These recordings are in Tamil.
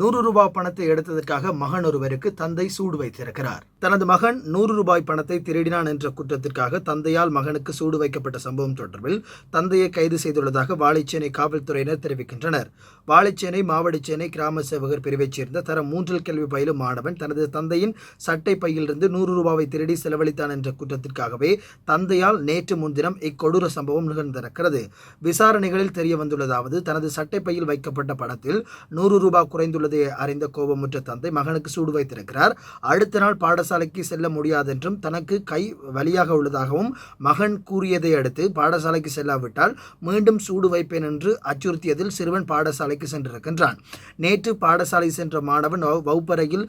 நூறு ரூபாய் பணத்தை எடுத்ததற்காக மகன் ஒருவருக்கு தந்தை சூடு வைத்திருக்கிறார். தனது மகன் நூறு ரூபாய் பணத்தை திருடினான் என்ற குற்றத்திற்காக தந்தையால் மகனுக்கு சூடு வைக்கப்பட்ட சம்பவம் தொடர்பில் தந்தையை கைது செய்துள்ளதாக வாழைச்சேனை காவல்துறையினர் தெரிவிக்கின்றனர். வாழைச்சேனை மாவடிச்சேனை கிராம சேவகர் பிரிவைச் சேர்ந்த தரம் மூன்றில் கல்வி பயிலும் மாணவன் தனது தந்தையின் சட்டை பையிலிருந்து நூறு ரூபாவை திருடி செலவழித்தான் என்ற குற்றத்திற்காகவே தந்தையால் நேற்று முன்தினம் இக்கொடூர சம்பவம் நிகழ்ந்திருக்கிறது. விசாரணைகளில் தெரிய வந்துள்ளதாவது தனது சட்டை பையில் வைக்கப்பட்ட பணத்தில் நூறு ரூபாய் குறைந்துள்ள உள்ளதை அறிந்த கோபமுற்ற தந்தை மகனுக்கு சூடு வைத்திருக்கிறார். அடுத்த நாள் பாடசாலைக்கு செல்ல முடியாதென்றும் தனக்கு கை வலியாக உள்ளதாகவும் மகன் கூறியதை அடுத்து பாடசாலைக்கு செல்லாவிட்டால் மீண்டும் சூடு வைப்பேன் என்று அச்சுறுத்தியதில் சிறுவன் பாடசாலைக்கு சென்றிருக்கின்றான். நேற்று பாடசாலை சென்ற மாணவன் வகுப்பறையில்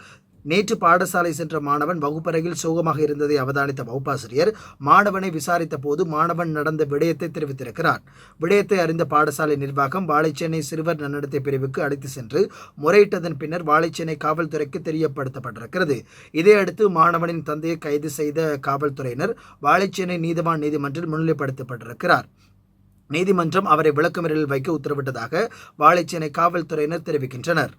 நேற்று பாடசாலை சென்ற மாணவன் வகுப்பறையில் சோகமாக இருந்ததை அவதானித்த வகுப்பாசிரியர் மாணவனை விசாரித்த போது மாணவன் நடந்த விடயத்தை தெரிவித்திருக்கிறார். விடயத்தை அறிந்த பாடசாலை நிர்வாகம் வாழைச்சேனை சிறுவர் நன்னடத்தை பிரிவுக்கு அழைத்து சென்று முறையிட்டதன் பின்னர் வாழைச்சேனை காவல்துறைக்கு தெரியப்படுத்தப்பட்டிருக்கிறது. இதையடுத்து மாணவனின் தந்தையை கைது செய்த காவல்துறையினர் வாழைச்சேனை நீதிவான் நீதிமன்றில் முன்னிலைப்படுத்தப்பட்டிருக்கிறார். நீதிமன்றம் அவரை விளக்கமறியலில் வைக்க உத்தரவிட்டதாக வாழைச்சேனை காவல்துறையினர் தெரிவிக்கின்றனர்.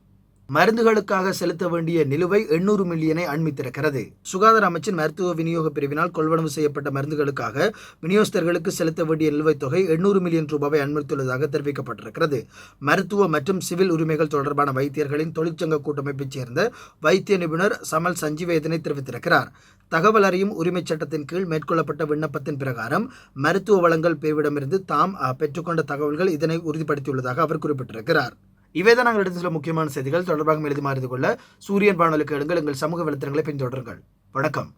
மருந்துகளுக்காக செலுத்த வேண்டிய நிலுவை எண்ணூறு மில்லியனை அண்மித்திருக்கிறது. சுகாதார அமைச்சின் மருத்துவ விநியோக பிரிவினால் கொள்வனவு செய்யப்பட்ட மருந்துகளுக்காக விநியோகஸ்தர்களுக்கு செலுத்த வேண்டிய நிலுவைத் தொகை எண்ணூறு மில்லியன் ரூபாவை அண்மித்துள்ளதாக தெரிவிக்கப்பட்டிருக்கிறது. மருத்துவ மற்றும் சிவில் உரிமைகள் தொடர்பான வைத்தியர்களின் தொழிற்சங்க கூட்டமைப்பைச் சேர்ந்த வைத்திய நிபுணர் சமல் சஞ்சீவ இதனை தெரிவித்திருக்கிறார். தகவல் அறியும் உரிமைச் சட்டத்தின் கீழ் மேற்கொள்ளப்பட்ட விண்ணப்பத்தின் பிரகாரம் மருத்துவ வளங்கள் பிரிவிடமிருந்து தாம் பெற்றுக்கொண்ட தகவல்கள் இதனை உறுதிப்படுத்தியுள்ளதாக அவர் குறிப்பிட்டிருக்கிறார். இவைதான் நாங்கள் எடுத்த சில முக்கியமான செய்திகள். தொடர்பாக எழுதி மாறிது கொள்ள சூரியன் வானொலிக்கு எடுங்கள். எங்கள் சமூக வலைத்தளங்களை பின்தொடருங்கள். வணக்கம்.